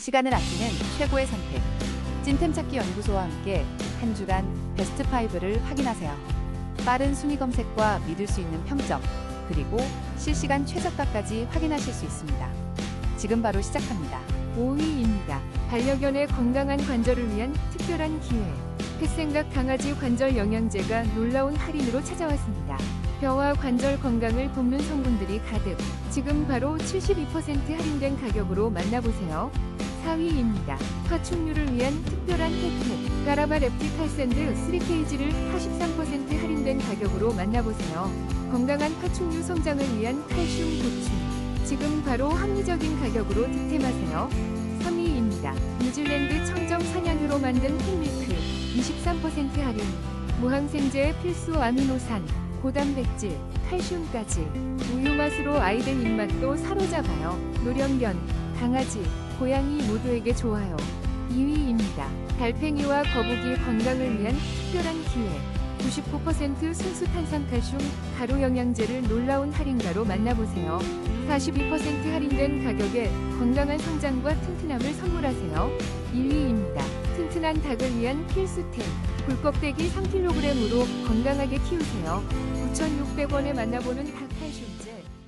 시간을 아끼는 최고의 선택. 찐템 찾기 연구소와 함께 한 주간 베스트 5를 확인하세요. 빠른 순위 검색과 믿을 수 있는 평점, 그리고 실시간 최저가까지 확인하실 수 있습니다. 지금 바로 시작합니다. 5위입니다. 반려견의 건강한 관절을 위한 특별한 기회. 펫생각 강아지 관절 영양제가 놀라운 할인으로 찾아왔습니다. 뼈와 관절 건강을 돕는 성분들이 가득. 지금 바로 72% 할인된 가격으로 만나보세요. 4위입니다. 파충류를 위한 특별한 혜택. 가라바 랩틱 칼샌드 3케이지를 43% 할인된 가격으로 만나보세요. 건강한 파충류 성장을 위한 칼슘 보충. 지금 바로 합리적인 가격으로 득템하세요. 3위입니다. 뉴질랜드 청정 사냥으로 만든 흰밀크 23% 할인. 무항생제의 필수 아미노산, 고단백질, 칼슘까지. 우유 맛으로 아이들 입맛도 사로잡아요. 노령견, 강아지, 고양이 모두에게 좋아요. 2위입니다. 달팽이와 거북이 건강을 위한 특별한 기회. 99% 순수 탄산 칼슘 가루 영양제를 놀라운 할인가로 만나보세요. 42% 할인된 가격에 건강한 성장과 튼튼함을 선물하세요. 1위입니다. 튼튼한 닭을 위한 필수템. 굴껍데기 3kg으로 건강하게 키우세요. 9,600원에 만나보는 닭 칼슘제.